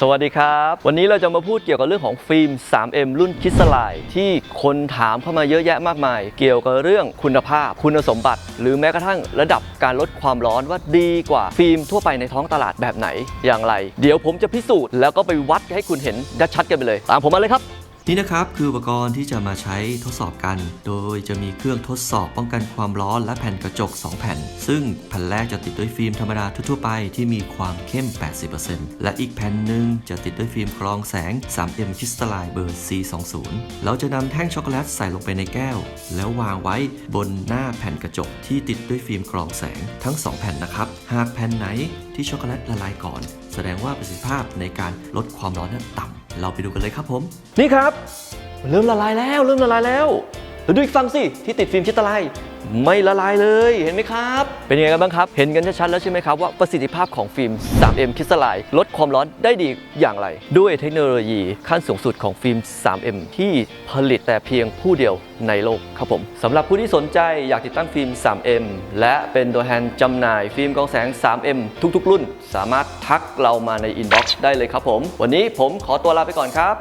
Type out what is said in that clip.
สวัสดีครับ วันนี้เราจะมาพูดเกี่ยวกับเรื่องของฟิล์ม 3M รุ่นคิสไลที่คนถามเข้ามาเยอะแยะมากมาย เกี่ยวกับเรื่องคุณภาพ คุณสมบัติ หรือแม้กระทั่งระดับการลดความร้อนว่าดีกว่าฟิล์มทั่วไปในท้องตลาดแบบไหนอย่างไร เดี๋ยวผมจะพิสูจน์แล้วก็ไปวัดให้คุณเห็นชัดๆกันไปเลย ตามผมมาเลยครับ นี่นะครับคืออุปกรณ์ที่จะมาใช้ทดสอบกัน โดยจะมีเครื่องทดสอบป้องกันความร้อนและแผ่นกระจก 2 แผ่น ซึ่งแผ่นแรกจะติดด้วยฟิล์มธรรมดาทั่วๆไปที่มีความเข้ม 80%และอีกแผ่นหนึ่งจะติดด้วยฟิล์มกรองแสง 3M Crystalline เบอร์ C20 เราจะนำแท่งช็อกโกแลตใส่ลงไปในแก้ว แล้ววางไว้บนหน้าแผ่นกระจกที่ติดด้วยฟิล์มกรองแสงทั้ง 2 แผ่นนะครับ หากแผ่นไหนที่ช็อกโกแลตละลายก่อน แสดงว่าประสิทธิภาพในการลดความร้อนนั้นต่ำ เราไปดูกันเลยครับผม นี่ครับ เริ่มละลายแล้ว เริ่มละลายแล้วแล้วดูอีกฝั่งสิที่ติดฟิล์มชิตไล ไม่ละลายเลยเห็นไหมครับ เป็นยังไงกันบ้างครับ เห็นกันชัดๆแล้วใช่ไหมครับว่าประสิทธิภาพของฟิล์ม 3M คริสตัลไลลดความร้อนได้ดีอย่างไร ด้วยเทคโนโลยีขั้นสูงสุดของฟิล์ม 3M ที่ผลิตแต่เพียงผู้เดียวในโลกครับผมสำหรับผู้ที่สนใจอยากติดตั้งฟิล์ม 3M และเป็นตัวแทนจำหน่ายฟิล์มกรองแสง 3M ทุกๆ รุ่น สามารถทักเรามาในอินบ็อกซ์ได้เลยครับผม วันนี้ผมขอตัวลาไปก่อนครับ